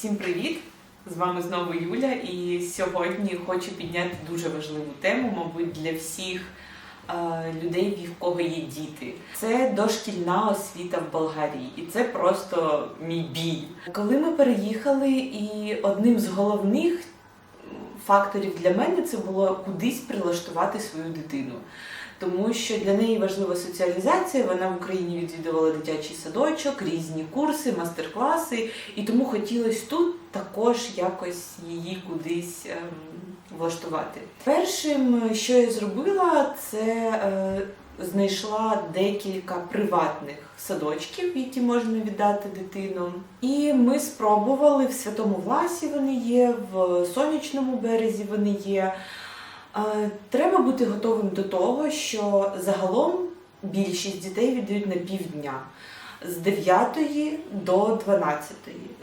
Всім привіт! З вами знову Юля, і сьогодні хочу підняти дуже важливу тему, мабуть, для всіх е, людей, в кого є діти. Це дошкільна освіта в Болгарії, і це просто мій бій. Коли ми переїхали, і одним з головних факторів для мене це було кудись прилаштувати свою дитину. Тому що для неї важлива соціалізація. Вона в Україні відвідувала дитячий садочок, різні курси, мастер-класи, і тому хотілося тут також якось її кудись ем, влаштувати. Першим, що я зробила, це е, знайшла декілька приватних садочків, які можна віддати дитину. І ми спробували в Святому Власі вони є, в Сонячному березі вони є. Е, Треба бути готовим до того, що загалом більшість дітей віддають на півдня. З 9 до 12.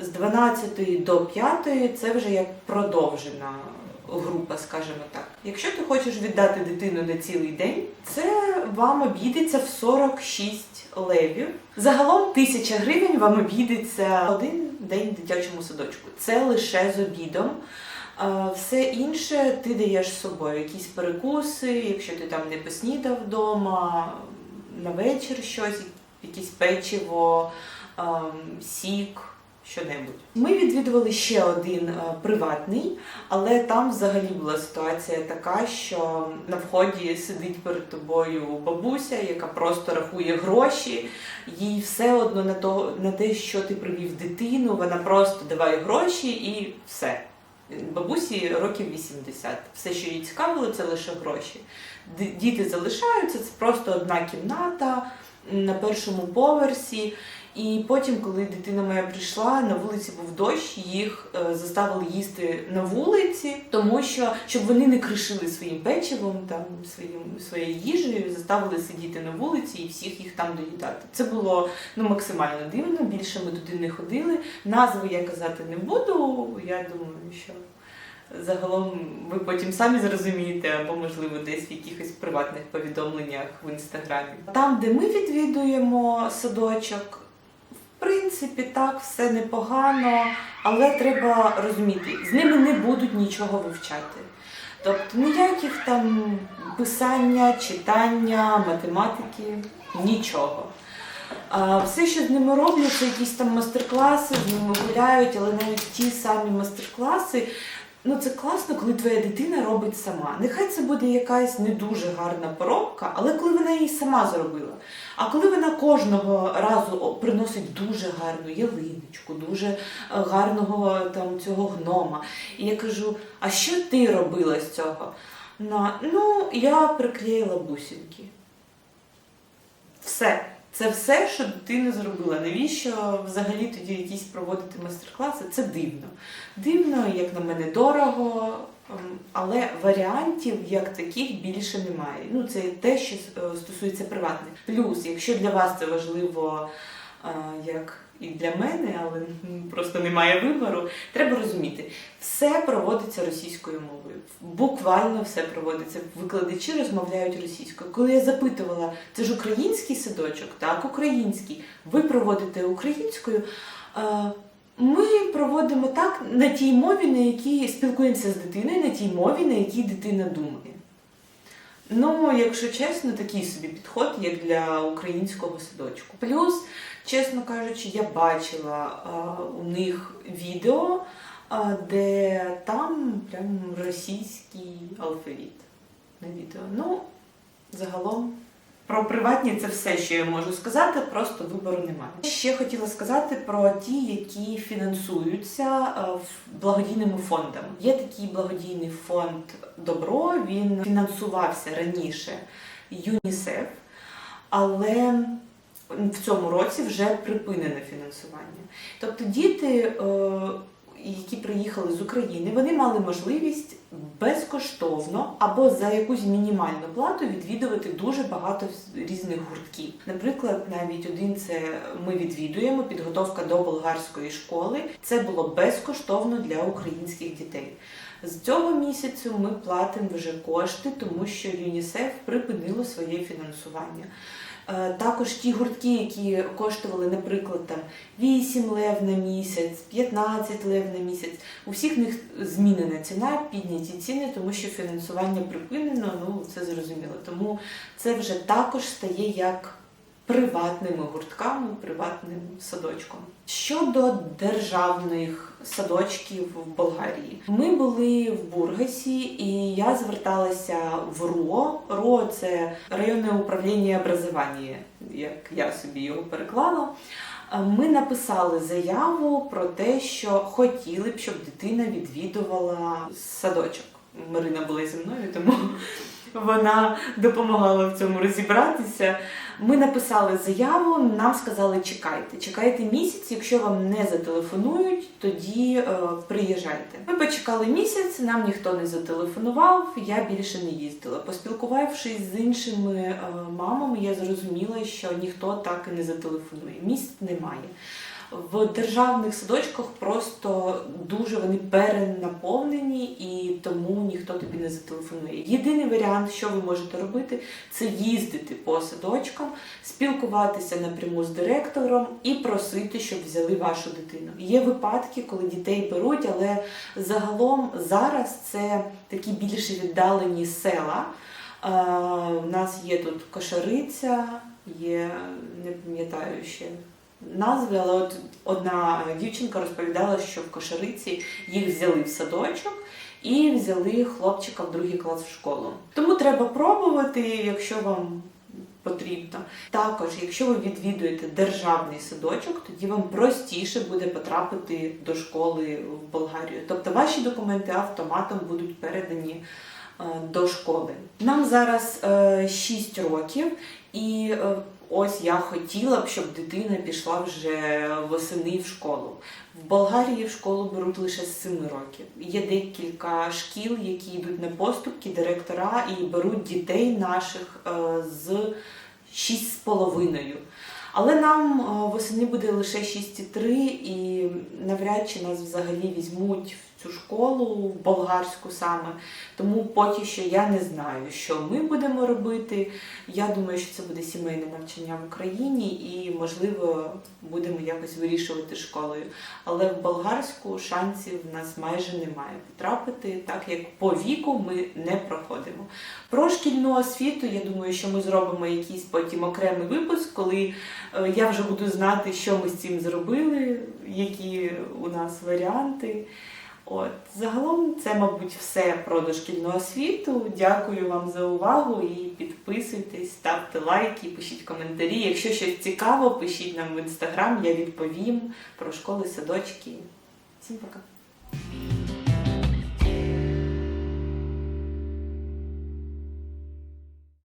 З 12 до 5 це вже як продовжена група, скажімо так. Якщо ти хочеш віддати дитину на цілий день, це вам обійдеться в 46 левів. Загалом 1000 гривень вам обійдеться один день в дитячому садочку. Це лише з обідом. Все інше ти даєш з собою, якісь перекуси, якщо ти там не поснідав вдома, на вечір щось, якесь печиво, ем, сік, що-небудь. Ми відвідували ще один е, приватний, але там взагалі була ситуація така, що на вході сидить перед тобою бабуся, яка просто рахує гроші, їй все одно на, то, на те, що ти привів дитину, вона просто давай гроші і все. Бабусі років 80. Все, що їй цікавило, це лише гроші. Діти залишаються, це просто одна кімната на першому поверсі. І потім, коли дитина моя прийшла, на вулиці був дощ, їх е, заставили їсти на вулиці, тому що щоб вони не кришили своїм печивом, там своїм своєю їжею, заставили сидіти на вулиці і всіх їх там доїдати. Це було ну максимально дивно. Більше ми туди не ходили. Назви я казати не буду. Я думаю, що загалом ви потім самі зрозумієте, або можливо десь в якихось приватних повідомленнях в інстаграмі. Там, де ми відвідуємо садочок. Принципі, так, все непогано, але треба розуміти, з ними не будуть нічого вивчати. Тобто ніяких там писання, читання, математики, нічого. А, Все, що з ними роблять, це якісь там мастер-класи, з ними гуляють, але навіть ті самі мастер-класи. Ну, це класно, коли твоя дитина робить сама. Нехай це буде якась не дуже гарна поробка, але коли вона її сама зробила. А коли вона кожного разу приносить дуже гарну ялиночку, дуже е, гарного там цього гнома. І я кажу: а що ти робила з цього? Ну, я приклеїла бусинки. Все. Це все, що дитина зробила. Навіщо взагалі тоді якісь проводити майстер-класи? Це дивно. Дивно, як на мене, дорого, ем, але варіантів як таких більше немає. Ну, це те, що е, стосується приватних. Плюс, якщо для вас це важливо, е, як і для мене, але просто немає вибору, треба розуміти, все проводиться російською мовою. Буквально все проводиться. Викладачі розмовляють російською. Коли я запитувала, це ж український садочок, так, український, ви проводите українською. Е, Ми проводимо так на тій мові, на якій спілкуємося з дитиною, на тій мові, на якій дитина думає. Ну, якщо чесно, такий собі підход, як для українського садочку. Плюс, чесно кажучи, я бачила а, у них відео, а, де там прям російський алфавіт на відео. Ну, загалом. Про приватні це все, що я можу сказати, просто вибору немає. Ще хотіла сказати про ті, які фінансуються е, благодійними фондами. Є такий благодійний фонд Добро. Він фінансувався раніше ЮНІСЕФ, але в цьому році вже припинене фінансування. Тобто діти, е, які приїхали з України, вони мали можливість безкоштовно або за якусь мінімальну плату відвідувати дуже багато різних гуртків. Наприклад, навіть один це ми відвідуємо підготовка до болгарської школи. Це було безкоштовно для українських дітей. З цього місяцю ми платимо вже кошти, тому що ЮНІСЕФ припинило своє фінансування. Е, Також ті гуртки, які коштували, наприклад, там 8 лев на місяць, 15 лев на місяць. У всіх них змінена ціна, підняті ціни, тому що фінансування припинено, ну це зрозуміло. Тому це вже також стає як приватними гуртками, приватним садочком. Щодо державних садочків в Болгарії, ми були в Бургасі, і я зверталася в РУО. РУО це районне управління образування, як я собі його переклала. Ми написали заяву про те, що хотіли б, щоб дитина відвідувала садочок. Марина була зі мною, тому вона допомагала в цьому розібратися. Ми написали заяву, нам сказали, чекайте, чекайте місяць, якщо вам не зателефонують, тоді е, приїжджайте. Ми почекали місяць, нам ніхто не зателефонував, я більше не їздила. Поспілкувавшись з іншими е, мамами, я зрозуміла, що ніхто так і не зателефонує. Місць немає. В державних садочках просто дуже вони перенаповнені і тому ніхто тобі не зателефонує. Єдиний варіант, що ви можете робити, це їздити по садочкам, спілкуватися напряму з директором і просити, щоб взяли вашу дитину. Є випадки, коли дітей беруть, але загалом зараз це такі більш віддалені села. Е, У нас є тут кошариця, є не пам'ятаю ще назви, але от одна дівчинка розповідала, що в кошариці їх взяли в садочок і взяли хлопчика в другий клас в школу. Тому треба пробувати, якщо вам потрібно. Також, якщо ви відвідуєте державний садочок, тоді вам простіше буде потрапити до школи в Болгарію. Тобто ваші документи автоматом будуть передані е, до школи. Нам зараз е, 6 років, і е, ось я хотіла б, щоб дитина пішла вже восени в школу. В Болгарії в школу беруть лише з 7 років. Є декілька шкіл, які йдуть на поступки, директора і беруть дітей наших е, з 6,5. Але нам е, восени буде лише 6,3 і навряд чи нас взагалі візьмуть цю школу, болгарську саме. Тому поки що я не знаю, що ми будемо робити. Я думаю, що це буде сімейне навчання в Україні і, можливо, будемо якось вирішувати школою. Але в болгарську шансів в нас майже немає потрапити, так як по віку ми не проходимо. Про шкільну освіту, я думаю, що ми зробимо якийсь потім окремий випуск, коли е, я вже буду знати, що ми з цим зробили, які у нас варіанти. От загалом це, мабуть, все про дошкільну освіту. Дякую вам за увагу і підписуйтесь, ставте лайки, пишіть коментарі. Якщо щось цікаво, пишіть нам в інстаграм, я відповім про школи, садочки. Всім пока!